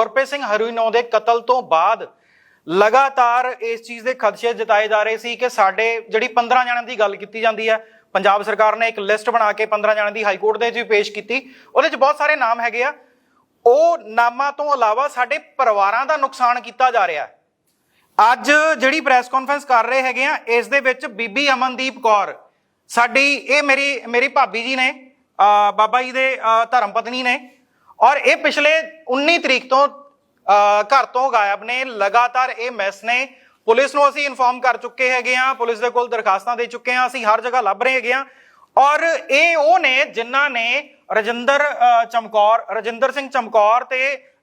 ਗੁਰਪ੍ਰੀਤ ਸਿੰਘ ਹਰੀਨੋ ਦੇ ਕਤਲ ਤੋਂ ਬਾਅਦ ਲਗਾਤਾਰ ਇਸ ਚੀਜ਼ ਦੇ ਖਦਸ਼ੇ ਜਤਾਏ ਜਾ ਰਹੇ ਸੀ ਕਿ ਸਾਡੇ ਜਿਹੜੀ 15 ਜਣਿਆਂ ਦੀ ਗੱਲ ਕੀਤੀ ਜਾਂਦੀ ਹੈ, ਪੰਜਾਬ ਸਰਕਾਰ ਨੇ ਇੱਕ ਲਿਸਟ ਬਣਾ ਕੇ 15 ਜਣਿਆਂ ਦੀ ਹਾਈ ਕੋਰਟ ਦੇ ਵਿੱਚ ਪੇਸ਼ ਕੀਤੀ। ਉਹਦੇ ਵਿੱਚ ਬਹੁਤ ਸਾਰੇ ਨਾਮ ਹੈਗੇ ਆ। ਉਹ ਨਾਮਾਂ ਤੋਂ ਇਲਾਵਾ ਸਾਡੇ ਪਰਿਵਾਰਾਂ ਦਾ ਨੁਕਸਾਨ ਕੀਤਾ ਜਾ ਰਿਹਾ ਹੈ। ਅੱਜ ਜਿਹੜੀ ਪ੍ਰੈਸ ਕਾਨਫਰੰਸ ਕਰ ਰਹੇ ਹੈਗੇ ਆ, ਇਸ ਦੇ ਵਿੱਚ ਬੀਬੀ ਅਮਨਦੀਪ ਕੌਰ, ਸਾਡੀ, ਇਹ ਮੇਰੀ ਮੇਰੀ ਭਾਬੀ ਜੀ ਨੇ, ਅਹ ਬਾਬਾ ਜੀ ਦੇ ਧਰਮ ਪਤਨੀ ਨੇ ਔਰ ਇਹ ਪਿਛਲੇ 19 ਤਰੀਕ ਤੋਂ ਘਰ ਤੋਂ ਗਾਇਬ ਨੇ। ਲਗਾਤਾਰ ਇਹ ਮੈਸ ਨੇ। ਪੁਲਿਸ ਨੂੰ ਅਸੀਂ ਇਨਫੋਰਮ ਕਰ ਚੁੱਕੇ ਹੈਗੇ ਆ ਪੁਲਿਸ ਦੇ ਕੋਲ ਦਰਖਾਸਤਾਂ ਦੇ ਚੁੱਕੇ ਆ ਅਸੀਂ ਹਰ ਜਗ੍ਹਾ ਲੱਭ ਰਹੇ ਹੈਗੇ ਆ ਔਰ ਇਹ ਉਹ ਨੇ ਜਿਨ੍ਹਾਂ ਨੇ ਰਜਿੰਦਰ ਚਮਕੌਰ ਰਜਿੰਦਰ ਸਿੰਘ ਚਮਕੌਰ ਤੇ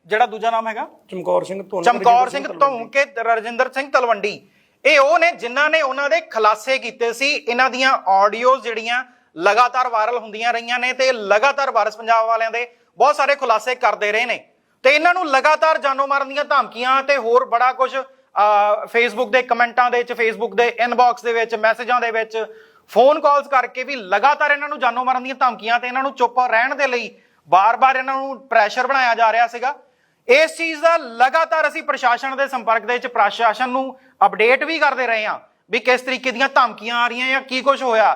ਜਿਹੜਾ ਦੂਜਾ ਨਾਮ ਹੈਗਾ? ਚਮਕੌਰ ਸਿੰਘ ਧੁੰਨ ਚਮਕੌਰ ਸਿੰਘ ਧੌਂਕੇ ਰਜਿੰਦਰ ਸਿੰਘ ਤਲਵੰਡੀ। ਇਹ ਉਹ ਨੇ ਜਿਨ੍ਹਾਂ ਨੇ ਉਹਨਾਂ ਦੇ ਖੁਲਾਸੇ ਕੀਤੇ ਸੀ। ਇਹਨਾਂ ਦੀਆਂ ਆਡੀਓਜ਼ ਜਿਹੜੀਆਂ ਲਗਾਤਾਰ ਵਾਇਰਲ ਹੁੰਦੀਆਂ ਰਹੀਆਂ ਨੇ ਤੇ ਲਗਾਤਾਰ ਵਾਰਸ ਪੰਜਾਬ ਵਾਲਿਆਂ ਦੇ ਬਹੁਤ ਸਾਰੇ ਖੁਲਾਸੇ ਕਰਦੇ ਰਹੇ ਨੇ। ਤੇ ਇਹਨਾਂ ਨੂੰ ਲਗਾਤਾਰ ਜਾਨੋਂ ਮਾਰਨ ਦੀਆਂ ਧਮਕੀਆਂ ਤੇ ਹੋਰ ਬੜਾ ਕੁਝ ਫੇਸਬੁੱਕ ਦੇ ਕਮੈਂਟਾਂ ਦੇ ਵਿੱਚ ਫੇਸਬੁੱਕ ਦੇ ਇਨਬਾਕਸ ਦੇ ਵਿੱਚ ਮੈਸੇਜਾਂ ਦੇ ਵਿੱਚ ਫੋਨ ਕਾਲਸ ਕਰਕੇ ਵੀ ਲਗਾਤਾਰ ਇਹਨਾਂ ਨੂੰ ਜਾਨੋਂ ਮਾਰਨ ਦੀਆਂ ਧਮਕੀਆਂ ਤੇ ਇਹਨਾਂ ਨੂੰ ਚੁੱਪ ਰਹਿਣ ਦੇ ਲਈ ਬਾਰ-ਬਾਰ ਇਹਨਾਂ ਨੂੰ ਪ੍ਰੈਸ਼ਰ ਬਣਾਇਆ ਜਾ ਰਿਹਾ ਸੀਗਾ। ਇਸ ਚੀਜ਼ ਦਾ ਲਗਾਤਾਰ ਅਸੀਂ ਪ੍ਰਸ਼ਾਸਨ ਦੇ ਸੰਪਰਕ ਦੇ ਵਿੱਚ ਪ੍ਰਸ਼ਾਸਨ ਨੂੰ ਅਪਡੇਟ ਵੀ ਕਰਦੇ ਰਹੇ ਹਾਂ ਵੀ ਕਿਸ ਤਰੀਕੇ ਦੀਆਂ ਧਮਕੀਆਂ ਆ ਰਹੀਆਂ ਜਾਂ ਕੀ ਕੁਝ ਹੋਇਆ।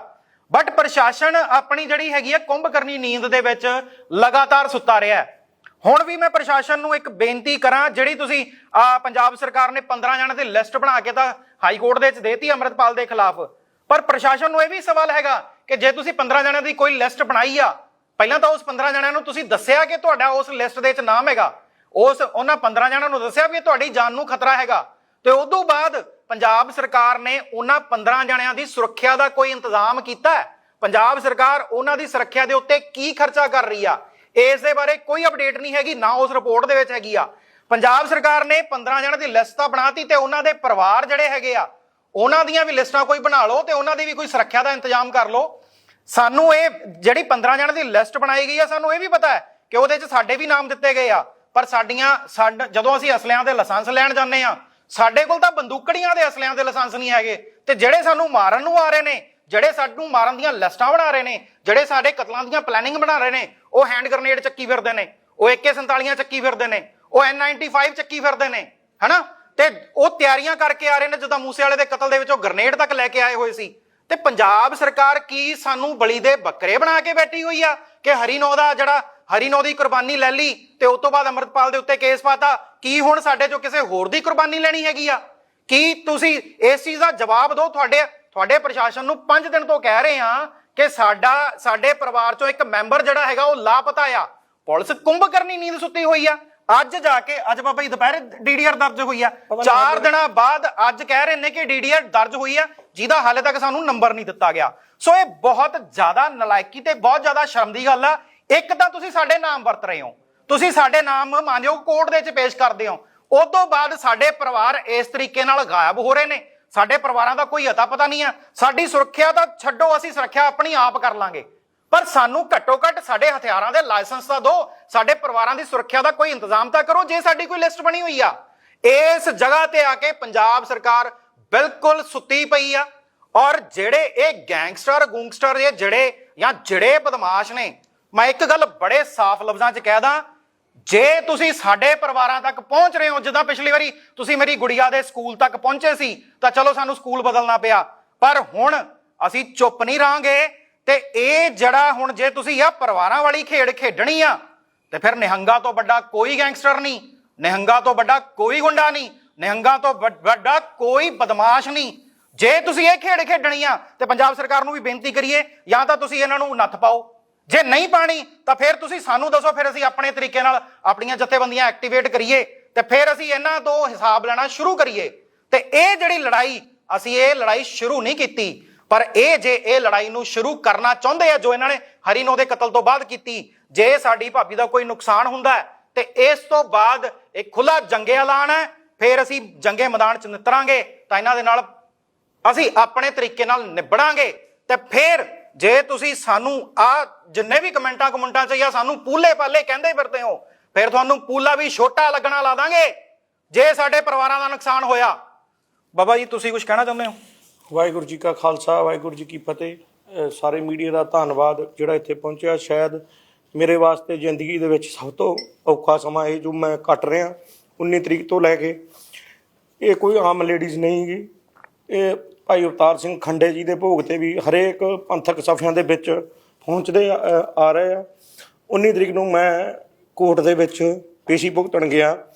ਬਟ ਪ੍ਰਸ਼ਾਸਨ ਆਪਣੀ ਜਿਹੜੀ ਹੈਗੀ ਹੈ ਕੁੰਭ ਕਰਨੀ ਨੀਂਦ ਦੇ ਵਿੱਚ ਲਗਾਤਾਰ ਸੁੱਤਾ ਰਿਹਾ ਹੈ। ਹੁਣ ਵੀ ਮੈਂ ਪ੍ਰਸ਼ਾਸਨ ਨੂੰ ਇੱਕ ਬੇਨਤੀ ਕਰਾਂ, ਜਿਹੜੀ ਤੁਸੀਂ, ਆ ਪੰਜਾਬ ਸਰਕਾਰ ਨੇ 15 ਜਣਾਂ ਦੀ ਲਿਸਟ ਬਣਾ ਕੇ ਤਾਂ ਹਾਈ ਕੋਰਟ ਦੇ ਵਿੱਚ ਦੇਤੀ ਅੰਮ੍ਰਿਤਪਾਲ ਦੇ ਖਿਲਾਫ। ਪਰ ਪ੍ਰਸ਼ਾਸਨ ਨੂੰ ਇਹ ਵੀ ਸਵਾਲ ਹੈਗਾ ਕਿ ਜੇ ਤੁਸੀਂ 15 ਜਣਾਂ ਦੀ ਕੋਈ ਲਿਸਟ ਬਣਾਈ ਆ, ਪਹਿਲਾਂ ਤਾਂ ਉਸ 15 ਜਣਿਆਂ ਨੂੰ ਤੁਸੀਂ ਦੱਸਿਆ ਕਿ ਤੁਹਾਡਾ ਉਸ ਲਿਸਟ ਦੇ ਵਿੱਚ ਨਾਮ ਹੈਗਾ। ਉਸ ਉਹਨਾਂ 15 ਜਣਿਆਂ ਨੂੰ ਦੱਸਿਆ ਵੀ ਇਹ ਤੁਹਾਡੀ ਜਾਨ ਨੂੰ ਖਤਰਾ ਹੈਗਾ। ਤੇ ਉਸ ਤੋਂ ਬਾਅਦ ਪੰਜਾਬ ਸਰਕਾਰ ਨੇ ਉਹਨਾਂ 15 ਜਣਿਆਂ ਦੀ ਸੁਰੱਖਿਆ ਦਾ ਕੋਈ ਇੰਤਜ਼ਾਮ ਕੀਤਾ ਹੈ? ਪੰਜਾਬ ਸਰਕਾਰ ਉਹਨਾਂ ਦੀ ਸੁਰੱਖਿਆ ਦੇ ਉੱਤੇ ਕੀ ਖਰਚਾ ਕਰ ਰਹੀ ਆ? ਇਸ ਦੇ ਬਾਰੇ ਕੋਈ ਅਪਡੇਟ ਨਹੀਂ ਹੈਗੀ, ਨਾ ਉਸ ਰਿਪੋਰਟ ਦੇ ਵਿੱਚ ਹੈਗੀ ਆ। ਪੰਜਾਬ ਸਰਕਾਰ ਨੇ 15 ਜਣਿਆਂ ਦੀ ਲਿਸਟ ਤਾਂ ਬਣਾਤੀ ਤੇ ਉਹਨਾਂ ਦੇ ਪਰਿਵਾਰ ਜਿਹੜੇ ਹੈਗੇ ਆ, ਉਹਨਾਂ ਦੀਆਂ ਵੀ ਲਿਸਟਾਂ ਕੋਈ ਬਣਾ ਲਓ ਤੇ ਉਹਨਾਂ ਦੀ ਵੀ ਕੋਈ ਸੁਰੱਖਿਆ ਦਾ ਇੰਤਜ਼ਾਮ ਕਰ ਲਓ। ਸਾਨੂੰ ਇਹ ਜਿਹੜੀ 15 ਜਣਾਂ ਦੀ ਲਿਸਟ ਬਣਾਈ ਗਈ ਆ, ਸਾਨੂੰ ਇਹ ਵੀ ਪਤਾ ਹੈ ਕਿ ਉਹਦੇ 'ਚ ਸਾਡੇ ਵੀ ਨਾਮ ਦਿੱਤੇ ਗਏ ਆ, ਪਰ ਸਾਡੀਆਂ, ਸਾਡ- ਜਦੋਂ ਅਸੀਂ ਅਸਲਿਆਂ ਦੇ ਲਾਇਸੈਂਸ ਲੈਣ ਜਾਂਦੇ ਆ ਸਾਡੇ ਕੋਲ ਤਾਂ ਬੰਦੂਕੜੀਆਂ ਦੇ ਅਸਲਿਆਂ ਦੇ ਲਾਇਸੈਂਸ ਨਹੀਂ ਹੈਗੇ। ਤੇ ਜਿਹੜੇ ਸਾਨੂੰ ਮਾਰਨ ਨੂੰ ਆ ਰਹੇ ਨੇ, ਜਿਹੜੇ ਸਾਨੂੰ ਮਾਰਨ ਦੀਆਂ ਲਿਸਟਾਂ ਬਣਾ ਰਹੇ ਨੇ, ਜਿਹੜੇ ਸਾਡੇ ਕਤਲਾਂ ਦੀਆਂ ਪਲੈਨਿੰਗ ਬਣਾ ਰਹੇ ਨੇ, ਉਹ ਹੈਂਡ ਗ੍ਰਨੇਡ ਚੱਕੀ ਫਿਰਦੇ ਨੇ, ਉਹ AK47 ਚੱਕੀ ਫਿਰਦੇ ਨੇ, ਉਹ N95 ਚੱਕੀ ਫਿਰਦੇ ਨੇ, ਹਨਾ? ਤੇ ਉਹ ਤਿਆਰੀਆਂ ਕਰਕੇ ਆ ਰਹੇ ਨੇ, ਜਦੋਂ ਮੂਸੇ ਵਾਲੇ ਦੇ ਕਤਲ ਦੇ ਵਿੱਚ ਉਹ ਗ੍ਰਨੇਡ ਤੱਕ ਲੈ ਕੇ ਆਏ ਹੋਏ ਸੀ। ਤੇ ਪੰਜਾਬ ਸਰਕਾਰ ਕੀ ਸਾਨੂੰ ਬਲੀ ਦੇ ਬੱਕਰੇ ਬਣਾ ਕੇ ਬੈਠੀ ਹੋਈ ਆ ਕਿ ਹਰੀ ਨੌ ਦਾ ਜਿਹੜਾ ਹਰੀਨੋ ਦੀ ਕੁਰਬਾਨੀ ਲੈ ਲਈ ਤੇ ਉਸ ਤੋਂ ਬਾਅਦ ਅਮਰਤਪਾਲ ਦੇ ਉੱਤੇ ਕੇਸ ਪਾਤਾ ਕੀ ਹੁਣ ਸਾਡੇ ਚੋਂ ਕਿਸੇ ਹੋਰ ਦੀ ਕੁਰਬਾਨੀ ਲੈਣੀ ਹੈਗੀ ਆ? ਕੀ ਤੁਸੀਂ ਇਸ ਚੀਜ਼ ਦਾ ਜਵਾਬ ਦਿਓ? ਤੁਹਾਡੇ ਤੁਹਾਡੇ ਪ੍ਰਸ਼ਾਸਨ ਨੂੰ 5 ਦਿਨ ਤੋਂ ਕਹਿ ਰਹੇ ਆ ਕਿ ਸਾਡਾ ਸਾਡੇ ਪਰਿਵਾਰ ਚੋਂ ਇੱਕ ਮੈਂਬਰ ਜਿਹੜਾ ਹੈਗਾ ਉਹ ਲਾਪਤਾ ਆ। ਪੁਲਿਸ ਕੁੰਭ ਕਰਨੀ ਨੀਂਦ ਸੁੱਤੀ ਹੋਈ ਆ। ਅੱਜ ਜਾ ਕੇ ਅੱਜ ਬਾਬਾ ਜੀ ਦੁਪਹਿਰੇ ਡੀਡੀਆਰ ਦਰਜ ਹੋਈ ਆ। ਚਾਰ ਦਿਨਾਂ ਬਾਅਦ ਅੱਜ ਕਹਿ ਰਹੇ ਨੇ ਕਿ ਡੀਡੀਆਰ ਦਰਜ ਹੋਈ ਆ। ਜਿਹਦਾ ਹਾਲੇ ਤੱਕ ਸਾਨੂੰ ਨੰਬਰ ਨਹੀਂ ਦਿੱਤਾ ਗਿਆ। ਸੋ ਇਹ ਬਹੁਤ ਜ਼ਿਆਦਾ ਨਲਾਇਕੀ ਤੇ ਬਹੁਤ ਜ਼ਿਆਦਾ ਸ਼ਰਮ ਦੀ ਗੱਲ ਆ। ਇੱਕ ਤਾਂ ਤੁਸੀਂ ਸਾਡੇ ਨਾਮ ਵਰਤ ਰਹੇ ਹੋ। ਤੁਸੀਂ ਸਾਡੇ ਨਾਮ ਮਾਨਯੋਗ ਕੋਰਟ ਦੇ ਵਿੱਚ ਪੇਸ਼ ਕਰਦੇ ਹੋ। ਉਸ ਤੋਂ ਬਾਅਦ ਸਾਡੇ ਪਰਿਵਾਰ ਇਸ ਤਰੀਕੇ ਨਾਲ ਗਾਇਬ ਹੋ ਰਹੇ ਨੇ। ਸਾਡੇ ਪਰਿਵਾਰਾਂ ਦਾ ਕੋਈ ਅਤਾ ਪਤਾ ਨਹੀਂ ਆ। ਸਾਡੀ ਸੁਰੱਖਿਆ ਤਾਂ ਛੱਡੋ, ਅਸੀਂ ਸੁਰੱਖਿਆ ਆਪਣੀ ਆਪ ਕਰ ਲਾਂਗੇ। ਪਰ ਸਾਨੂੰ ਘੱਟੋ ਘੱਟ ਸਾਡੇ ਹਥਿਆਰਾਂ ਦੇ ਲਾਇਸੈਂਸ ਤਾਂ ਦਿਓ। ਸਾਡੇ ਪਰਿਵਾਰਾਂ ਦੀ ਸੁਰੱਖਿਆ ਦਾ ਕੋਈ ਇੰਤਜ਼ਾਮ ਤਾਂ ਕਰੋ ਜੇ ਸਾਡੀ ਕੋਈ ਲਿਸਟ ਬਣੀ ਹੋਈ ਆ। ਇਸ ਜਗ੍ਹਾ ਤੇ ਆ ਕੇ ਪੰਜਾਬ ਸਰਕਾਰ ਬਿਲਕੁਲ ਸੁੱਤੀ ਪਈ ਆ। ਔਰ ਜਿਹੜੇ ਇਹ ਗੈਂਗਸਟਰ, ਗੂੰਗਸਟਰ, ਇਹ ਜਿਹੜੇ ਜਾਂ ਜਿਹੜੇ ਬਦਮਾਸ਼ ਨੇ, ਮੈਂ ਇੱਕ ਗੱਲ ਬੜੇ ਸਾਫ਼ ਲਫ਼ਜ਼ਾਂ 'ਚ ਕਹਿ ਦਾਂ ਜੇ ਤੁਸੀਂ ਸਾਡੇ ਪਰਿਵਾਰਾਂ ਤੱਕ ਪਹੁੰਚ ਰਹੇ ਹੋ, ਜਿੱਦਾਂ ਪਿਛਲੀ ਵਾਰੀ ਤੁਸੀਂ ਮੇਰੀ ਗੁੜੀਆ ਦੇ ਸਕੂਲ ਤੱਕ ਪਹੁੰਚੇ ਸੀ, ਤਾਂ ਚਲੋ ਸਾਨੂੰ ਸਕੂਲ ਬਦਲਣਾ ਪਿਆ। ਪਰ ਹੁਣ ਅਸੀਂ ਚੁੱਪ ਨਹੀਂ ਰਾਂਗੇ ਤੇ ਇਹ ਜਿਹੜਾ ਹੁਣ ਜੇ ਤੁਸੀਂ ਆ ਪਰਿਵਾਰਾਂ ਵਾਲੀ ਖੇਡ ਖੇਡਣੀ ਆ, ਤੇ ਫਿਰ ਨਿਹੰਗਾ ਤੋਂ ਵੱਡਾ ਕੋਈ ਗੈਂਗਸਟਰ ਨਹੀਂ, ਨਿਹੰਗਾ ਤੋਂ ਵੱਡਾ ਕੋਈ ਗੁੰਡਾ ਨਹੀਂ, ਨਿਹੰਗਾ ਤੋਂ ਵੱਡਾ ਕੋਈ ਬਦਮਾਸ਼ ਨਹੀਂ। ਜੇ ਤੁਸੀਂ ਇਹ ਖੇਡ ਖੇਡਣੀ ਆ, ਤੇ ਪੰਜਾਬ ਸਰਕਾਰ ਨੂੰ ਵੀ ਬੇਨਤੀ ਕਰੀਏ, ਜਾਂ ਤਾਂ ਤੁਸੀਂ ਇਹਨਾਂ ਨੂੰ ਨੱਥ ਪਾਓ। ਜੇ ਨਹੀਂ ਪਾਣੀ, ਤਾਂ ਫਿਰ ਤੁਸੀਂ ਸਾਨੂੰ ਦੱਸੋ, ਫਿਰ ਅਸੀਂ ਆਪਣੇ ਤਰੀਕੇ ਨਾਲ ਆਪਣੀਆਂ ਜਥੇਬੰਦੀਆਂ ਐਕਟੀਵੇਟ ਕਰੀਏ ਤੇ ਫਿਰ ਅਸੀਂ ਇਹਨਾਂ ਤੋਂ ਹਿਸਾਬ ਲੈਣਾ ਸ਼ੁਰੂ ਕਰੀਏ। ਤੇ ਇਹ ਜਿਹੜੀ ਲੜਾਈ, ਅਸੀਂ ਇਹ ਲੜਾਈ ਸ਼ੁਰੂ ਨਹੀਂ ਕੀਤੀ, ਪਰ ਇਹ ਜੇ ਇਹ ਲੜਾਈ ਨੂੰ ਸ਼ੁਰੂ ਕਰਨਾ ਚਾਹੁੰਦੇ ਆ, ਜੋ ਇਹਨਾਂ ਨੇ ਹਰੀਨੋ ਦੇ ਕਤਲ ਤੋਂ ਬਾਅਦ ਕੀਤੀ, ਜੇ ਸਾਡੀ ਭਾਬੀ ਦਾ ਕੋਈ ਨੁਕਸਾਨ ਹੁੰਦਾ ਹੈ, ਤੇ ਇਸ ਤੋਂ ਬਾਅਦ ਇੱਕ ਖੁੱਲਾ ਜੰਗੇ ਐਲਾਨ ਹੈ, ਫਿਰ ਅਸੀਂ ਜੰਗੇ ਮੈਦਾਨ 'ਚ ਨਿਤਰਾਂਗੇ, ਤਾਂ ਇਹਨਾਂ ਦੇ ਨਾਲ ਅਸੀਂ ਆਪਣੇ ਤਰੀਕੇ ਨਾਲ ਨਿਬੜਾਂਗੇ, ਤੇ ਫਿਰ ਜੇ ਤੁਸੀਂ ਸਾਨੂੰ ਆ ਜਿੰਨੇ ਵੀ ਕਮੈਂਟਾਂ ਕਮੈਂਟਾਂ ਚ ਜਾਂ ਸਾਨੂੰ ਪੂਲੇ ਪਾਲੇ ਕਹਿੰਦੇ ਫਿਰਦੇ ਹੋ, ਫਿਰ ਤੁਹਾਨੂੰ ਪੂਲਾ ਵੀ ਛੋਟਾ ਲੱਗਣਾ ਲਾ ਦਾਂਗੇ। ਜੇ ਸਾਡੇ ਪਰਿਵਾਰਾਂ ਦਾ ਨੁਕਸਾਨ ਹੋਇਆ, ਬਾਬਾ ਜੀ, ਤੁਸੀਂ ਕੁਝ ਕਹਿਣਾ ਚਾਹੁੰਦੇ ਹੋ? ਵਾਹਿਗੁਰੂ ਜੀ ਕਾ ਖਾਲਸਾ, ਵਾਹਿਗੁਰੂ ਜੀ ਕੀ ਫਤਿਹ। ਸਾਰੇ ਮੀਡੀਆ ਦਾ ਧੰਨਵਾਦ, ਜਿਹੜਾ ਇੱਥੇ ਪਹੁੰਚਿਆ। ਸ਼ਾਇਦ ਮੇਰੇ ਵਾਸਤੇ ਜ਼ਿੰਦਗੀ ਦੇ ਵਿੱਚ ਸਭ ਤੋਂ ਔਖਾ ਸਮਾਂ ਇਹ ਜੋ ਮੈਂ ਕੱਟ ਰਿਹਾ 19 ਤਰੀਕ ਤੋਂ ਲੈ ਕੇ। ਇਹ ਕੋਈ ਆਮ ਲੇਡੀਜ਼ ਨਹੀਂ ਗੀ ਇਹ ਭਾਈ ਅਵਤਾਰ ਸਿੰਘ ਖੰਡੇ ਜੀ ਦੇ ਭੋਗ ਤੇ ਵੀ ਹਰੇਕ ਪੰਥਕ ਸਫ਼ਿਆਂ ਦੇ ਵਿੱਚ ਪਹੁੰਚਦੇ ਆ ਰਹੇ ਆ। 19 ਤਰੀਕ ਨੂੰ ਮੈਂ ਕੋਰਟ ਦੇ ਵਿੱਚ ਪੇਸ਼ੀ ਭੁਗਤਣ ਗਿਆ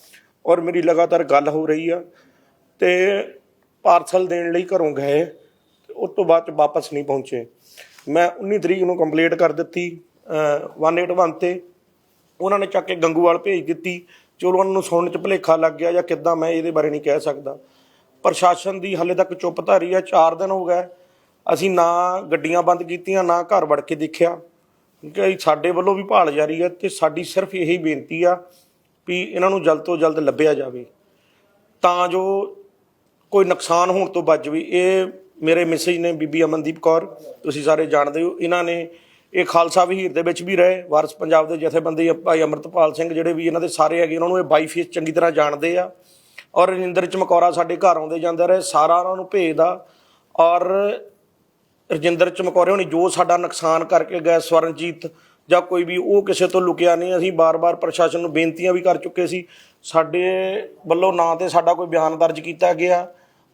ਔਰ ਮੇਰੀ ਲਗਾਤਾਰ ਗੱਲ ਹੋ ਰਹੀ ਆ ਤੇ ਪਾਰਸਲ ਦੇਣ ਲਈ ਘਰੋਂ ਗਏ ਤੇ ਉਸ ਤੋਂ ਬਾਅਦ ਚ ਵਾਪਸ ਨਹੀਂ ਪਹੁੰਚੇ। ਮੈਂ 19 ਤਰੀਕ ਨੂੰ ਕੰਪਲੀਟ ਕਰ ਦਿੱਤੀ ਅਹ 181 ਤੇ। ਉਹਨਾਂ ਨੇ ਚੱਕ ਕੇ ਗੰਗੂਵਾਲ ਭੇਜ ਦਿੱਤੀ, ਚਲੋ ਉਹਨਾਂ ਨੂੰ ਸੁਣਨ ਚ ਭੁਲੇਖਾ ਲੱਗ ਗਿਆ ਜਾਂ ਕਿੱਦਾਂ, ਮੈਂ ਇਹਦੇ ਬਾਰੇ ਨਹੀਂ ਕਹਿ ਸਕਦਾ। ਪ੍ਰਸ਼ਾਸਨ ਦੀ ਹਾਲੇ ਤੱਕ ਚੁੱਪ ਧਾਰੀ ਹੈ 4 ਦਿਨ ਹੋ ਗਏ। ਅਸੀਂ ਨਾ ਗੱਡੀਆਂ ਬੰਦ ਕੀਤੀਆਂ, ਨਾ ਘਰ ਵੜ ਕੇ ਦੇਖਿਆ। ਕਿ ਸਾਡੇ ਵੱਲੋਂ ਵੀ ਭਾਲ ਜਾਰੀ ਹੈ ਤੇ ਸਾਡੀ ਸਿਰਫ ਇਹੀ ਬੇਨਤੀ ਆ ਵੀ ਇਹਨਾਂ ਨੂੰ ਜਲਦ ਤੋਂ ਜਲਦ ਲੱਭਿਆ ਜਾਵੇ। ਤਾਂ ਜੋ ਕੋਈ ਨੁਕਸਾਨ ਹੋਣ ਤੋਂ ਬਚ ਜਾਵੇ। ਇਹ ਮੇਰੇ ਮਿਸਜ ਨੇ ਬੀਬੀ ਅਮਨਦੀਪ ਕੌਰ, ਤੁਸੀਂ ਸਾਰੇ ਜਾਣਦੇ ਹੋ। ਇਹਨਾਂ ਨੇ ਇਹ ਖਾਲਸਾ ਵਹੀਰ ਦੇ ਵਿੱਚ ਵੀ ਰਹੇ, ਵਾਰਸ ਪੰਜਾਬ ਦੇ ਜਥੇਬੰਦੀ ਭਾਈ ਅਮਰਤਪਾਲ ਸਿੰਘ ਜਿਹੜੇ ਵੀ ਇਹਨਾਂ ਦੇ ਸਾਰੇ ਹੈਗੇ, ਉਹਨਾਂ ਨੂੰ ਇਹ ਬਾਈ ਫੇਸ ਚੰਗੀ ਤਰ੍ਹਾਂ ਜਾਣਦੇ ਆ। ਔਰ ਰਜਿੰਦਰ ਚਮਕੌਰਾ ਸਾਡੇ ਘਰ ਆਉਂਦੇ ਜਾਂਦੇ ਰਹੇ ਸਾਰਾ ਉਹਨਾਂ ਨੂੰ ਭੇਜਦਾ। ਔਰ ਰਜਿੰਦਰ ਚਮਕੌਰੇ ਹੋਣੀ ਜੋ ਸਾਡਾ ਨੁਕਸਾਨ ਕਰਕੇ ਗਏ ਸਵਰਨਜੀਤ ਜਾਂ ਕੋਈ ਵੀ ਉਹ ਕਿਸੇ ਤੋਂ ਲੁਕਿਆ ਨਹੀਂ। ਅਸੀਂ ਬਾਰ-ਬਾਰ ਪ੍ਰਸ਼ਾਸਨ ਨੂੰ ਬੇਨਤੀਆਂ ਵੀ ਕਰ ਚੁੱਕੇ ਸੀ। ਸਾਡੇ ਵੱਲੋਂ ਨਾ ਤੇ ਸਾਡਾ ਕੋਈ ਬਿਆਨ ਦਰਜ ਕੀਤਾ ਗਿਆ।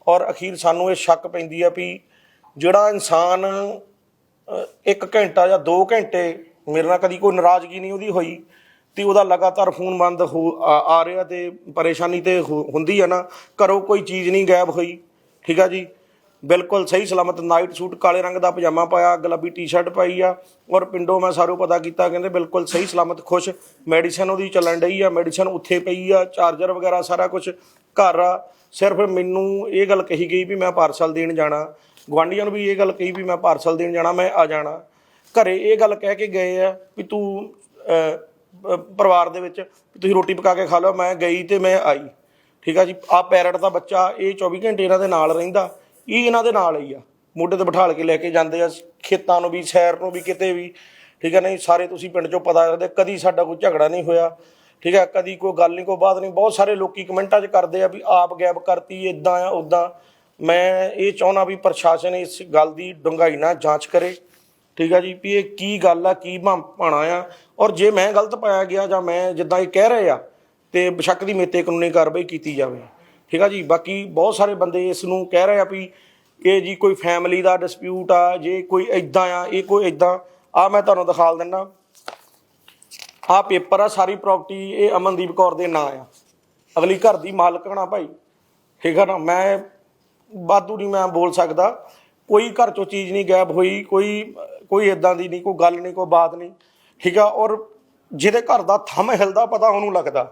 ਔਰ ਅਖੀਰ ਸਾਨੂੰ ਇਹ ਸ਼ੱਕ ਪੈਂਦੀ ਆ ਵੀ ਜਿਹੜਾ ਇਨਸਾਨ ਅ, ਇੱਕ ਘੰਟਾ ਜਾਂ 2 ਘੰਟੇ ਮੇਰੇ ਨਾਲ ਕਦੀ ਕੋਈ ਨਾਰਾਜ਼ਗੀ ਨਹੀਂ ਉਹਦੀ ਹੋਈ। ਤੇ ਉਹਦਾ ਲਗਾਤਾਰ ਫੋਨ ਬੰਦ ਹੋ ਆ ਆ ਰਿਹਾ ਤੇ ਪਰੇਸ਼ਾਨੀ ਤੇ ਹੋ ਹੁੰਦੀ ਆ ਨਾ ਘਰੋਂ ਕੋਈ ਚੀਜ਼ ਨਹੀਂ ਗਾਇਬ ਹੋਈ ਠੀਕ ਆ ਜੀ? ਬਿਲਕੁਲ ਸਹੀ ਸਲਾਮਤ ਨਾਈਟ ਸੂਟ ਕਾਲੇ ਰੰਗ ਦਾ ਪਜਾਮਾ ਪਾਇਆ ਗੁਲਾਬੀ ਟੀ-ਸ਼ਰਟ ਪਾਈ ਆ ਔਰ ਪਿੰਡੋਂ ਮੈਂ ਸਾਰੋਂ ਪਤਾ ਕੀਤਾ ਕਹਿੰਦੇ ਬਿਲਕੁਲ ਸਹੀ ਸਲਾਮਤ ਖੁਸ਼ ਮੈਡੀਸਨ ਉਹਦੀ ਚੱਲਣ ਡਈ ਆ ਮੈਡੀਸਨ ਉੱਥੇ ਪਈ ਆ ਚਾਰਜਰ ਵਗੈਰਾ ਸਾਰਾ ਕੁਝ ਘਰ ਆ ਸਿਰਫ ਮੈਨੂੰ ਇਹ ਗੱਲ ਕਹੀ ਗਈ ਵੀ ਮੈਂ ਪਾਰਸਲ ਦੇਣ ਜਾਣਾ ਗਵਾਂਢੀਆਂ ਨੂੰ ਵੀ ਇਹ ਗੱਲ ਕਹੀ ਵੀ ਮੈਂ ਪਾਰਸਲ ਦੇਣ ਜਾਣਾ ਮੈਂ ਆ ਜਾਣਾ ਘਰੇ ਇਹ ਗੱਲ ਕਹਿ ਕੇ ਗਏ ਆ ਵੀ ਤੂੰ ਅਹ, ਪਰਿਵਾਰ ਦੇ ਵਿੱਚ ਤੁਸੀਂ ਰੋਟੀ ਪਕਾ ਕੇ ਖਾ ਲਓ, ਮੈਂ ਗਈ ਤੇ ਮੈਂ ਆਈ। ਠੀਕ ਆ ਜੀ? ਆ ਪੈਰਟ ਦਾ ਬੱਚਾ, ਇਹ 24 ਘੰਟੇ ਇਹਨਾਂ ਦੇ ਨਾਲ ਰਹਿੰਦਾ। ਇਹ ਇਹਨਾਂ ਦੇ ਨਾਲ ਹੀ ਆ। ਮੋਢੇ ਤੇ ਬਿਠਾਲ ਕੇ ਲੈ ਕੇ ਜਾਂਦੇ ਆ, ਖੇਤਾਂ ਨੂੰ ਵੀ, ਸ਼ਹਿਰ ਨੂੰ ਵੀ, ਕਿਤੇ ਵੀ। ਠੀਕ ਹੈ ਨਹੀਂ? ਸਾਰੇ ਤੁਸੀਂ ਪਿੰਡ ਚੋਂ ਪਤਾ ਕਰਦੇ, ਕਦੀ ਸਾਡਾ ਕੋਈ ਝਗੜਾ ਨਹੀਂ ਹੋਇਆ। ਠੀਕ ਹੈ ਕਦੀ ਕੋਈ ਗੱਲ ਨਹੀਂ, ਕੋਈ ਬਾਤ ਨਹੀਂ। ਬਹੁਤ ਸਾਰੇ ਲੋਕੀ ਕਮੈਂਟਾਂ 'ਚ ਕਰਦੇ ਆ ਵੀ ਆਪ ਗੈਬ ਕਰਤੀ ਇਦਾਂ ਆ ਉਦਾਂ ਮੈਂ ਇਹ ਚਾਹੁੰਦਾ ਵੀ ਪ੍ਰਸ਼ਾਸਨ ਇਸ ਗੱਲ ਦੀ ਡੂੰਘਾਈ ਨਾਲ ਜਾਂਚ ਕਰੇ। ਠੀਕ ਆ ਜੀ, ਵੀ ਇਹ ਕੀ ਗੱਲ ਆ, ਕੀ ਭਾ- ਭਾਣਾ ਆ? ਔਰ ਜੇ ਮੈਂ ਗਲਤ ਪਾਇਆ ਗਿਆ ਜਾਂ ਮੈਂ ਜਿੱਦਾਂ ਇਹ ਕਹਿ ਰਹੇ ਆ, ਤੇ ਬੇਸ਼ੱਕ ਦੀ ਮੇਤੇ ਕਾਨੂੰਨੀ ਕਾਰਵਾਈ ਕੀਤੀ ਜਾਵੇ। ਠੀਕ ਆ ਜੀ, ਬਾਕੀ ਬਹੁਤ ਸਾਰੇ ਬੰਦੇ ਇਸ ਨੂੰ ਕਹਿ ਰਹੇ ਆ ਵੀ ਇਹ ਜੀ ਕੋਈ ਫੈਮਿਲੀ ਦਾ ਡਿਸਪਿਊਟ ਆ, ਜੇ ਕੋਈ ਇਦਾਂ ਆ, ਇਹ ਕੋਈ ਇਦਾਂ ਆ ਮੈਂ ਤੁਹਾਨੂੰ ਦਿਖਾਲ ਦਿੰਦਾ ਆ ਪੇਪਰ ਆ, ਸਾਰੀ ਪ੍ਰਾਪਰਟੀ ਇਹ ਅਮਨਦੀਪ ਕੌਰ ਦੇ ਨਾਂ ਆ। ਅਗਲੀ ਘਰ ਦੀ ਮਾਲਕਣਾ ਭਾਈ। ਠੀਕ ਆ ਨਾ, ਮੈਂ ਬਾਦੂ ਨਹੀਂ ਮੈਂ ਬੋਲ ਸਕਦਾ। ਕੋਈ ਘਰ ਚੋਂ ਚੀਜ਼ ਨਹੀਂ ਗਾਇਬ ਹੋਈ, ਕੋਈ ਕੋਈ ਇਦਾਂ ਦੀ ਨਹੀਂ, ਕੋਈ ਗੱਲ ਨਹੀਂ, ਕੋਈ ਬਾਤ ਨਹੀਂ, ਠੀਕ ਆ? ਔਰ ਜਿਹਦੇ ਘਰ ਦਾ ਥੰਮ ਹਿਲਦਾ ਪਤਾ ਉਹਨੂੰ ਲੱਗਦਾ।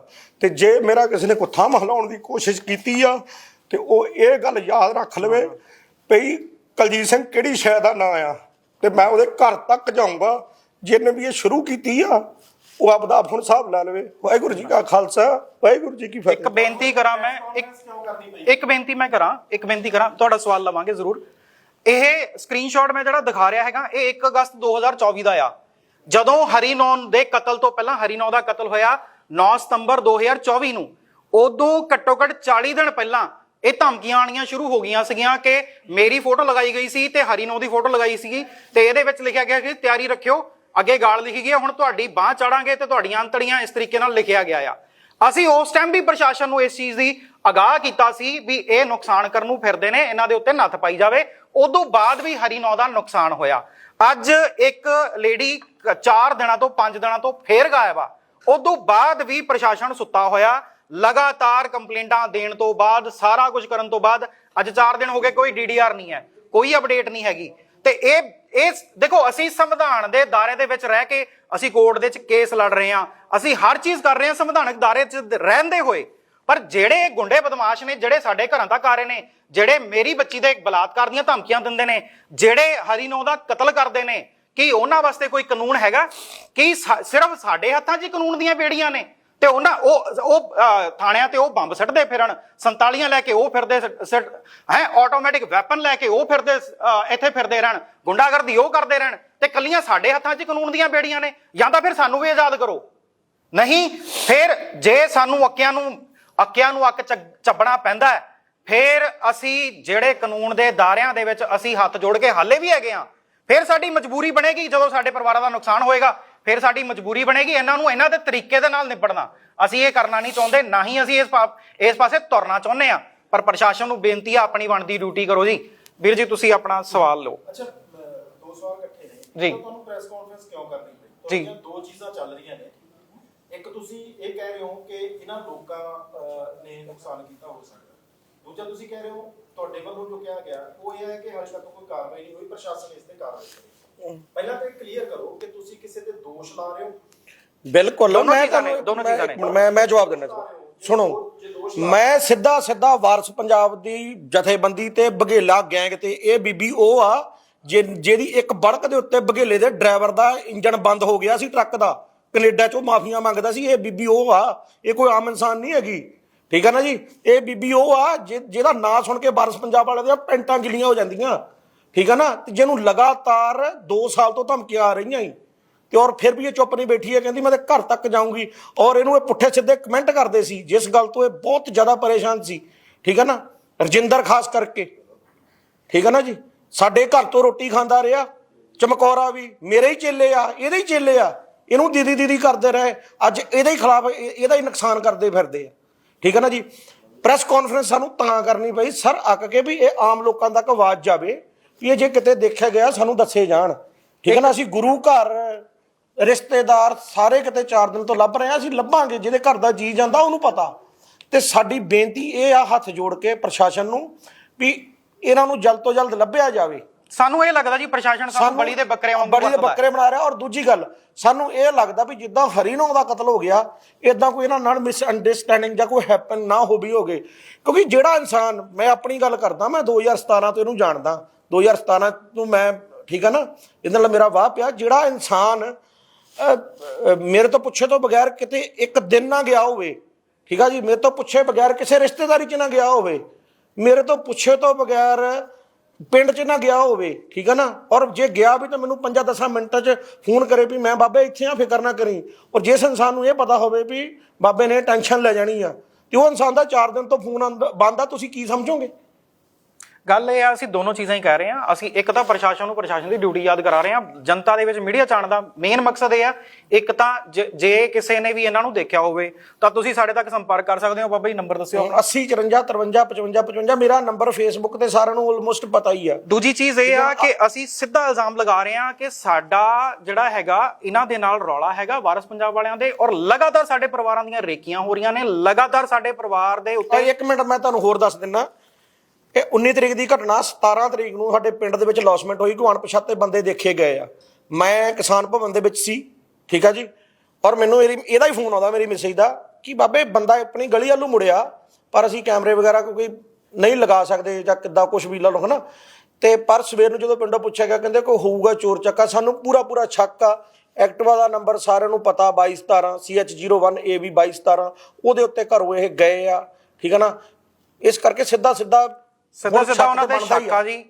ਤੇ ਜੇ ਮੇਰਾ ਕਿਸੇ ਨੇ ਕੋਈ ਥੰਮ ਹਿਲਾਉਣ ਦੀ ਕੋਸ਼ਿਸ਼ ਕੀਤੀ ਆ, ਤੇ ਉਹ ਇਹ ਗੱਲ ਯਾਦ ਰੱਖ ਲਵੇ ਭਈ ਕਲਜੀਤ ਸਿੰਘ ਕਿਹੜੀ ਸ਼ੈ ਦਾ ਨਾਂ ਆ? ਤੇ ਮੈਂ ਉਹਦੇ ਘਰ ਤੱਕ ਜਾਊਂਗਾ ਜਿਹਨੇ ਵੀ ਇਹ ਸ਼ੁਰੂ ਕੀਤੀ ਆ, ਉਹ ਆਪਦਾ ਹੁਣ ਹਿਸਾਬ ਲੈ ਲਵੇ। ਵਾਹਿਗੁਰੂ ਜੀ ਕਾ ਖਾਲਸਾ, ਵਾਹਿਗੁਰੂ ਜੀ ਕੀ ਇੱਕ ਫਤਿਹ ਬੇਨਤੀ ਕਰਾਂ ਮੈਂ, ਇੱਕ ਇੱਕ ਬੇਨਤੀ ਮੈਂ ਕਰਾਂ, ਇੱਕ ਬੇਨਤੀ ਕਰਾਂ, ਤੁਹਾਡਾ ਸਵਾਲ ਲਵਾਂਗੇ ਜ਼ਰੂਰ। ਇਹ ਸਕਰੀਨਸ਼ਾਟ ਮੈਂ ਜਿਹੜਾ ਦਿਖਾ ਰਿਹਾ ਹੈਗਾ ਇਹ 1 ਅਗਸਤ 2024 ਦਾ ਆ। ਜਦੋਂ ਹਰੀਨੌਨ ਦੇ ਕਤਲ ਤੋਂ ਪਹਿਲਾਂ ਹਰੀਨੌ ਦਾ ਕਤਲ ਹੋਇਆ 9 ਸਤੰਬਰ 2024 ਨੂੰ ਉਦੋਂ ਘੱਟੋ ਘੱਟ 40 ਦਿਨ ਪਹਿਲਾਂ ਇਹ ਧਮਕੀਆਂ ਆਣੀਆਂ ਸ਼ੁਰੂ ਹੋ ਗਈਆਂ ਸੀਗੀਆਂ ਕਿ ਮੇਰੀ ਫੋਟੋ ਲਗਾਈ ਗਈ ਸੀ ਤੇ ਹਰੀਨੌ ਦੀ ਫੋਟੋ ਲਗਾਈ ਸੀਗੀ ਤੇ ਇਹਦੇ ਵਿੱਚ ਲਿਖਿਆ ਗਿਆ ਕਿ ਤਿਆਰੀ ਰੱਖਿਓ ਅੱਗੇ ਗਾਲ ਲਿਖੀ ਗਈ ਹੈ, ਹੁਣ ਤੁਹਾਡੀ ਬਾਹ ਚੜਾਂਗੇ ਤੇ ਤੁਹਾਡੀਆਂ ਅੰਤੜੀਆਂ ਇਸ ਤਰੀਕੇ ਨਾਲ ਲਿਖਿਆ ਗਿਆ ਆ। ਅਸੀਂ ਉਸ ਟਾਈਮ ਵੀ ਪ੍ਰਸ਼ਾਸਨ ਨੂੰ ਇਸ ਚੀਜ਼ ਦੀ ਅਗਾਹ ਕੀਤਾ ਸੀ ਵੀ ਇਹ ਨੁਕਸਾਨ ਕਰਨ ਨੂੰ ਫਿਰਦੇ ਨੇ, ਇਹਨਾਂ ਦੇ ਉੱਤੇ ਨੱਥ ਪਾਈ ਜਾਵੇ। ਉਦੋਂ ਬਾਅਦ ਵੀ ਹਰੀ ਨੌ ਦਾ ਨੁਕਸਾਨ ਹੋਇਆ। ਅੱਜ ਇੱਕ ਲੇਡੀ 4 ਦਿਨਾਂ ਤੋਂ 5 ਦਿਨਾਂ ਤੋਂ ਫੇਰ ਗਾਇਬ ਆ। ਉਦੋਂ ਬਾਅਦ ਵੀ ਪ੍ਰਸ਼ਾਸਨ ਸੁੱਤਾ ਹੋਇਆ। ਲਗਾਤਾਰ ਕੰਪਲੇਂਟਾਂ ਦੇਣ ਤੋਂ ਬਾਅਦ, ਸਾਰਾ ਕੁਝ ਕਰਨ ਤੋਂ ਬਾਅਦ, ਅੱਜ 4 ਦਿਨ ਹੋ ਗਏ, ਕੋਈ ਡੀਡੀਆਰ ਨਹੀਂ ਹੈ, ਕੋਈ ਅਪਡੇਟ ਨਹੀਂ ਹੈਗੀ। ਤੇ ਇਹ ਇਹ ਦੇਖੋ, ਅਸੀਂ ਸੰਵਿਧਾਨ ਦੇ ਦਾਇਰੇ ਦੇ ਵਿੱਚ ਰਹਿ ਕੇ ਅਸੀਂ ਕੋਰਟ ਦੇ ਵਿੱਚ ਕੇਸ ਲੜ ਰਹੇ ਹਾਂ। ਅਸੀਂ ਹਰ ਚੀਜ਼ ਕਰ ਰਹੇ ਹਾਂ ਸੰਵਿਧਾਨਕ ਦਾਇਰੇ 'ਚ ਰਹਿੰਦੇ ਹੋਏ। ਪਰ ਜਿਹੜੇ ਗੁੰਡੇ ਬਦਮਾਸ਼ ਨੇ, ਜਿਹੜੇ ਸਾਡੇ ਘਰਾਂ ਤੱਕ ਆ ਰਹੇ ਨੇ, ਜਿਹੜੇ ਮੇਰੀ ਬੱਚੀ ਦੇ ਬਲਾਤਕਾਰ ਦੀਆਂ ਧਮਕੀਆਂ ਦਿੰਦੇ ਨੇ, ਜਿਹੜੇ ਹਰੀਨੋ ਦਾ ਕਤਲ ਕਰਦੇ ਨੇ, ਕੀ ਉਹਨਾਂ ਵਾਸਤੇ ਕੋਈ ਕਾਨੂੰਨ ਹੈਗਾ? ਕੀ ਸਾ- ਸਿਰਫ ਸਾਡੇ ਹੱਥਾਂ 'ਚ ਹੀ ਕਾਨੂੰਨ ਦੀਆਂ ਬੇੜੀਆਂ ਨੇ? ਤੇ ਉਹਨਾਂ ਉਹ ਉਹ ਥਾਣਿਆਂ ਤੇ ਉਹ ਬੰਬ ਸੱਟਦੇ ਫਿਰਨ 47 ਲੈ ਕੇ ਉਹ ਫਿਰਦੇ ਹੈ ਆਟੋਮੈਟਿਕ ਵੈਪਨ ਲੈ ਕੇ ਉਹ ਫਿਰਦੇ ਇੱਥੇ ਫਿਰਦੇ ਰਹਿਣ ਗੁੰਡਾਗਰਦੀ ਉਹ ਕਰਦੇ ਰਹਿਣ ਤੇ ਕੱਲੀਆਂ ਸਾਡੇ ਹੱਥਾਂ 'ਚ ਕਾਨੂੰਨ ਦੀਆਂ ਬੇੜੀਆਂ ਨੇ ਜਾਂ ਤਾਂ ਫਿਰ ਸਾਨੂੰ ਵੀ ਆਜ਼ਾਦ ਕਰੋ। ਨਹੀਂ ਫਿਰ ਜੇ ਸਾਨੂੰ ਅੱਕਿਆਂ ਨੂੰ ਅੱਕਿਆਂ ਨੂੰ ਅੱਕ ਚੱਬਣਾ ਪੈਂਦਾ ਹੈ, ਫਿਰ ਅਸੀਂ ਜਿਹੜੇ ਕਾਨੂੰਨ ਦੇ ਦਾਇਰਿਆਂ ਦੇ ਵਿੱਚ ਅਸੀਂ ਹੱਥ ਜੋੜ ਕੇ ਹਾਲੇ ਵੀ ਹੈਗੇ ਆ ਫਿਰ ਸਾਡੀ ਮਜਬੂਰੀ ਬਣੇਗੀ ਜਦੋਂ ਸਾਡੇ ਪਰਿਵਾਰਾਂ ਦਾ ਨੁਕਸਾਨ ਹੋਏਗਾ। ਫਿਰ ਸਾਡੀ ਮਜਬੂਰੀ ਬਣੇਗੀ ਇਹਨਾਂ ਨੂੰ ਇਹਨਾਂ ਦੇ ਤਰੀਕੇ ਦੇ ਨਾਲ ਨਿਪਟਣਾ ਅਸੀਂ ਇਹ ਕਰਨਾ ਨਹੀਂ ਚਾਹੁੰਦੇ ਨਾ ਹੀ ਅਸੀਂ ਇਸ ਇਸ ਪਾਸੇ ਤੁਰਨਾ ਚਾਹੁੰਦੇ ਆ ਪਰ ਪ੍ਰਸ਼ਾਸਨ ਨੂੰ ਬੇਨਤੀ ਆ ਆਪਣੀ ਬਣਦੀ ਡਿਊਟੀ ਕਰੋ ਜੀ। ਵੀਰ ਜੀ ਤੁਸੀਂ ਆਪਣਾ ਸਵਾਲ ਲਓ। ਅੱਛਾ ਦੋ ਸਵਾਲ ਇਕੱਠੇ ਨੇ। ਜੀ। ਤੁਹਾਨੂੰ ਪ੍ਰੈਸ ਕਾਨਫਰੰਸ ਕਿਉਂ ਕਰਨੀ ਪਈ? ਜੀ। ਦੋ ਚੀਜ਼ਾਂ ਚੱਲ ਰਹੀਆਂ ਨੇ। ਇੱਕ ਤੁਸੀਂ ਇਹ ਕਹਿ ਰਹੇ ਹੋ ਕਿ ਇਹਨਾਂ ਲੋਕਾਂ ਨੇ ਨੁਕਸਾਨ ਕੀਤਾ ਹੋ ਸਕਦਾ। ਦੂਜਾ ਤੁਸੀਂ ਕਹਿ ਰਹੇ ਹੋ ਤੁਹਾਡੇ ਵੱਲੋਂ ਜੋ ਕਿਹਾ ਗਿਆ ਉਹ ਇਹ ਹੈ ਕਿ ਹਾਲੇ ਤੱਕ ਕੋਈ ਕਾਰਵਾਈ ਨਹੀਂ ਹੋਈ ਪ੍ਰਸ਼ਾਸਨ ਇਸ ਤੇ ਕਾਰਵਾਈ ਕਰੇ ਪਹਿਲਾਂ ਤਾਂ ਕਲੀਅਰ ਕਰੋ ਕਿ ਤੁਸੀਂ ਕਿਸੇ ਤੇ ਦੋਸ਼ ਲਾ ਰਹੇ ਹੋ। ਬਿਲਕੁਲ ਦੋਨੋਂ ਮੈਂ ਚੀਜ਼ਾਂ ਨੇ, ਤੁਹਾਨੂੰ- ਦੋਨੋਂ ਚੀਜ਼ਾਂ ਨੇ। ਮੈਂ ਮੈਂ ਜਵਾਬ ਦੇਣਾ ਚਾਹੁੰਦਾ ਸੁਣੋ ਮੈਂ ਸਿੱਧਾ ਸਿੱਧਾ ਵਾਰਸ ਪੰਜਾਬ ਦੀ ਜਥੇਬੰਦੀ ਤੇ ਬਘੇਲਾ ਗੈਂਗ ਤੇ ਇਹ ਬੀਬੀ ਉਹ ਆ ਜਿਹਦੀ ਇੱਕ ਬੜਕ ਦੇ ਉੱਤੇ ਬਘੇਲੇ ਦੇ ਡਰਾਈਵਰ ਦਾ ਇੰਜਨ ਬੰਦ ਹੋ ਗਿਆ ਸੀ ਟਰੱਕ ਦਾ। ਕੈਨੇਡਾ ਚੋਂ ਮਾਫੀਆਂ ਮੰਗਦਾ ਸੀ ਇਹ ਬੀਬੀ ਉਹ ਆ। ਇਹ ਕੋਈ ਆਮ ਇਨਸਾਨ ਨਹੀਂ ਹੈਗੀ। ਠੀਕ ਹੈ ਨਾ ਜੀ? ਇਹ ਬੀਬੀ ਉਹ ਆ ਜਿ- ਜਿਹਦਾ ਨਾਂ ਸੁਣ ਕੇ ਵਾਰਸ ਪੰਜਾਬ ਵਾਲੇ ਦੀਆਂ ਪੈਂਟਾਂ ਗਿੱਲੀਆਂ ਹੋ ਜਾਂਦੀਆਂ। ਠੀਕ ਹੈ ਨਾ? ਤੇ ਜਿਹਨੂੰ ਲਗਾਤਾਰ 2 ਸਾਲ ਤੋਂ ਧਮਕੀਆਂ ਆ ਰਹੀਆਂ ਹੀ ਤੇ ਔਰ ਫਿਰ ਵੀ ਇਹ ਚੁੱਪ ਨਹੀਂ ਬੈਠੀ ਹੈ, ਕਹਿੰਦੀ ਮੈਂ ਤੇ ਘਰ ਤੱਕ ਜਾਊਂਗੀ। ਔਰ ਇਹਨੂੰ ਇਹ ਪੁੱਠੇ ਸਿੱਧੇ ਕਮੈਂਟ ਕਰਦੇ ਸੀ, ਜਿਸ ਗੱਲ ਤੋਂ ਇਹ ਬਹੁਤ ਜ਼ਿਆਦਾ ਪਰੇਸ਼ਾਨ ਸੀ। ਠੀਕ ਹੈ ਨਾ? ਰਜਿੰਦਰ ਖਾਸ ਕਰਕੇ। ਠੀਕ ਹੈ ਨਾ ਜੀ? ਸਾਡੇ ਘਰ ਤੋਂ ਰੋਟੀ ਖਾਂਦਾ ਰਿਹਾ, ਚਮਕੌਰਾ ਵੀ, ਮੇਰੇ ਹੀ ਚੇਲੇ ਆ, ਇਹਦੇ ਹੀ ਚੇਲੇ ਆ। ਇਹਨੂੰ ਦੀਦੀ ਦੀਦੀ ਕਰਦੇ ਰਹੇ, ਅੱਜ ਇਹਦੇ ਹੀ ਖਿਲਾਫ ਇਹਦਾ ਹੀ ਨੁਕਸਾਨ ਕਰਦੇ ਫਿਰਦੇ ਆ। ਠੀਕ ਹੈ ਨਾ ਜੀ? ਪ੍ਰੈਸ ਕਾਨਫਰੰਸ ਸਾਨੂੰ ਤਾਂ ਕਰਨੀ ਪਈ, ਸਰ, ਅੱਕ ਕੇ ਵੀ ਇਹ ਆਮ ਲੋਕਾਂ ਤੱਕ ਆਵਾਜ਼ ਜਾਵੇ। ਵੀ ਇਹ ਜੇ ਕਿਤੇ ਦੇਖਿਆ ਗਿਆ ਸਾਨੂੰ ਦੱਸੇ ਜਾਣ। ਠੀਕ ਹੈ ਨਾ ਅਸੀਂ ਗੁਰੂ ਘਰ ਰਿਸ਼ਤੇਦਾਰ ਸਾਰੇ ਕਿਤੇ 4 ਦਿਨ ਤੋਂ ਲੱਭ ਰਹੇ ਆ ਅਸੀਂ ਲੱਭਾਂਗੇ ਜਿਹਦੇ ਘਰ ਦਾ ਜੀ ਜਾਂਦਾ ਉਹਨੂੰ ਪਤਾ। ਤੇ ਸਾਡੀ ਬੇਨਤੀ ਇਹ ਆ ਹੱਥ ਜੋੜ ਕੇ ਪ੍ਰਸ਼ਾਸਨ ਨੂੰ ਵੀ ਇਹਨਾਂ ਨੂੰ ਜਲਦ ਤੋਂ ਜਲਦ ਲੱਭਿਆ ਜਾਵੇ। ਸਾਨੂੰ ਇਹ ਲੱਗਦਾ ਜੀ ਪ੍ਰਸ਼ਾਸਨ ਸਾਨੂੰ ਬਲੀ ਦੇ ਬੱਕਰੇ ਵਾਂਗੂ ਬਲੀ ਦੇ। ਬੱਕਰੇ ਬਣਾ ਰਿਹਾ। ਔਰ ਦੂਜੀ ਗੱਲ ਸਾਨੂੰ ਇਹ ਲੱਗਦਾ ਵੀ ਜਿੱਦਾਂ ਹਰੀਨੋਂ ਦਾ ਕਤਲ ਹੋ ਗਿਆ ਇਦਾਂ ਕੋਈ ਇਹਨਾਂ ਨਾਲ ਮਿਸ ਅੰਡਰਸਟੈਂਡਿੰਗ ਜਾਂ ਕੋਈ ਹੈਪਨ ਨਾ ਹੋ ਵੀ ਹੋਗੇ ਕਿਉਂਕਿ ਜਿਹੜਾ ਇਨਸਾਨ ਮੈਂ ਆਪਣੀ ਗੱਲ ਕਰਦਾ ਮੈਂ 2017 ਤੋਂ ਇਹਨੂੰ ਜਾਣਦਾ। 2017 ਤੋਂ ਮੈਂ ਠੀਕ ਹੈ ਨਾ, ਇਹਦੇ ਨਾਲ ਮੇਰਾ ਵਾਹ ਪਿਆ। ਜਿਹੜਾ ਇਨਸਾਨ ਮੇਰੇ ਤੋਂ ਪੁੱਛੇ ਤੋਂ ਬਗੈਰ ਕਿਤੇ ਇੱਕ ਦਿਨ ਨਾ ਗਿਆ ਹੋਵੇ, ਠੀਕ ਆ ਜੀ, ਮੇਰੇ ਤੋਂ ਪੁੱਛੇ ਬਗੈਰ ਕਿਸੇ ਰਿਸ਼ਤੇਦਾਰੀ 'ਚ ਨਾ ਗਿਆ ਹੋਵੇ, ਮੇਰੇ ਤੋਂ ਪੁੱਛੇ ਤੋਂ ਬਗੈਰ ਪਿੰਡ 'ਚ ਨਾ ਗਿਆ ਹੋਵੇ, ਠੀਕ ਹੈ ਨਾ। ਔਰ ਜੇ ਗਿਆ ਵੀ ਤਾਂ ਮੈਨੂੰ 5-10 ਮਿੰਟਾਂ 'ਚ ਫੋਨ ਕਰੇ ਵੀ ਮੈਂ ਬਾਬੇ ਇੱਥੇ ਆ, ਫਿਕਰ ਨਾ ਕਰੀ। ਔਰ ਜਿਸ ਇਨਸਾਨ ਨੂੰ ਇਹ ਪਤਾ ਹੋਵੇ ਵੀ ਬਾਬੇ ਨੇ ਟੈਨਸ਼ਨ ਲੈ ਜਾਣੀ ਆ, ਤੇ ਉਹ ਇਨਸਾਨ ਦਾ 4 ਦਿਨ ਤੋਂ ਫੋਨ ਬੰਦ ਆ, ਤੁਸੀਂ ਕੀ ਸਮਝੋਗੇ? ਗੱਲ ਇਹ ਆ ਅਸੀਂ ਦੋਨੋਂ ਚੀਜ਼ਾਂ ਹੀ ਕਹਿ ਰਹੇ ਆ ਅਸੀਂ ਇੱਕ ਤਾਂ ਪ੍ਰਸ਼ਾਸਨ ਨੂੰ ਪ੍ਰਸ਼ਾਸਨ ਦੀ ਡਿਊਟੀ ਯਾਦ ਕਰਾ ਰਹੇ ਆ ਜਨਤਾ ਦੇ ਵਿੱਚ ਮੀਡੀਆ ਚਾਣ ਦਾ ਮੇਨ ਮਕਸਦ ਇਹ ਆ ਇੱਕ ਤਾਂ ਜ- ਕਿਸੇ ਨੇ ਵੀ ਇਹਨਾਂ ਨੂੰ ਦੇਖਿਆ ਹੋਵੇ ਤਾਂ ਤੁਸੀਂ ਸਾਡੇ ਤੱਕ ਸੰਪਰਕ ਕਰ ਸਕਦੇ ਹੋ। ਬਾਬਾ ਜੀ ਨੰਬਰ ਦੱਸਿਓ 80 54 53 55 55 ਮੇਰਾ ਨੰਬਰ ਫੇਸਬੁੱਕ ਤੇ ਸਾਰਿਆਂ ਨੂੰ ਆਲਮੋਸਟ ਪਤਾ ਹੀ ਆ। ਦੂਜੀ ਚੀਜ਼ ਇਹ ਆ ਕਿ ਅਸੀਂ ਸਿੱਧਾ ਇਲਜ਼ਾਮ ਲਗਾ ਰਹੇ ਹਾਂ ਕਿ ਸਾਡਾ ਜਿਹੜਾ ਹੈਗਾ ਇਹਨਾਂ ਦੇ ਨਾਲ ਰੌਲਾ ਹੈਗਾ ਵਾਰਸ ਪੰਜਾਬ ਵਾਲਿਆਂ ਦੇ ਔਰ ਲਗਾਤਾਰ ਸਾਡੇ ਪਰਿਵਾਰਾਂ ਦੀਆਂ ਰੇਕੀਆਂ ਹੋ ਰਹੀਆਂ ਨੇ। ਲਗਾਤਾਰ ਸਾਡੇ ਪਰਿਵਾਰ ਦੇ ਉੱਤੇ ਇੱਕ ਮਿੰਟ ਮੈਂ ਤੁਹਾਨੂੰ ਹੋਰ ਦੱਸ ਦਿੰਨਾ। ਇਹ 19 ਤਰੀਕ ਦੀ ਘਟਨਾ 17 ਤਰੀਕ ਨੂੰ ਸਾਡੇ ਪਿੰਡ ਦੇ ਵਿੱਚ ਲੌਸਮੈਂਟ ਹੋਈ ਕਿ ਅਣਪਛਾਤੇ ਬੰਦੇ ਦੇਖੇ ਗਏ ਆ। ਮੈਂ ਕਿਸਾਨ ਭਵਨ ਦੇ ਵਿੱਚ ਸੀ, ਠੀਕ ਆ ਜੀ? ਔਰ ਮੈਨੂੰ ਇਹਦੀ- ਇਹਦਾ ਹੀ ਫੋਨ ਆਉਂਦਾ ਮੇਰੀ ਮੈਸੇਜ ਦਾ ਕਿ ਬਾਬੇ ਬੰਦਾ ਆਪਣੀ ਗਲੀ ਵੱਲੋਂ ਮੁੜਿਆ, ਪਰ ਅਸੀਂ ਕੈਮਰੇ ਵਗੈਰਾ ਕੋਈ ਨਹੀਂ ਲਗਾ ਸਕਦੇ ਜਾਂ ਕਿੱਦਾਂ ਕੁਝ ਵੀ ਲਾ ਲਓ ਹਨਾ? ਤੇ ਪਰ ਸਵੇਰ ਨੂੰ ਜਦੋਂ ਪਿੰਡੋਂ ਪੁੱਛਿਆ ਗਿਆ, ਕਹਿੰਦੇ ਕੋਈ ਹੋਊਗਾ ਚੋਰ ਚੱਕਾ, ਸਾਨੂੰ ਪੂਰਾ ਪੂਰਾ ਸ਼ੱਕ ਆ। ਐਕਟਿਵਾ ਦਾ ਨੰਬਰ ਸਾਰਿਆਂ ਨੂੰ ਪਤਾ 2217 CH01 AB 2217 ਉਹਦੇ ਉੱਤੇ ਘਰੋਂ ਇਹ ਗਏ ਆ, ਠੀਕ ਹੈ ਨਾ? ਇਸ ਕਰਕੇ ਸਿੱਧਾ ਸਿੱਧਾ ਸਿੱਧਾ ਸਿੱਧਾ ਉਹਨਾਂ ਤੇ ਸ਼ੱਕ ਆ। ਜੀ।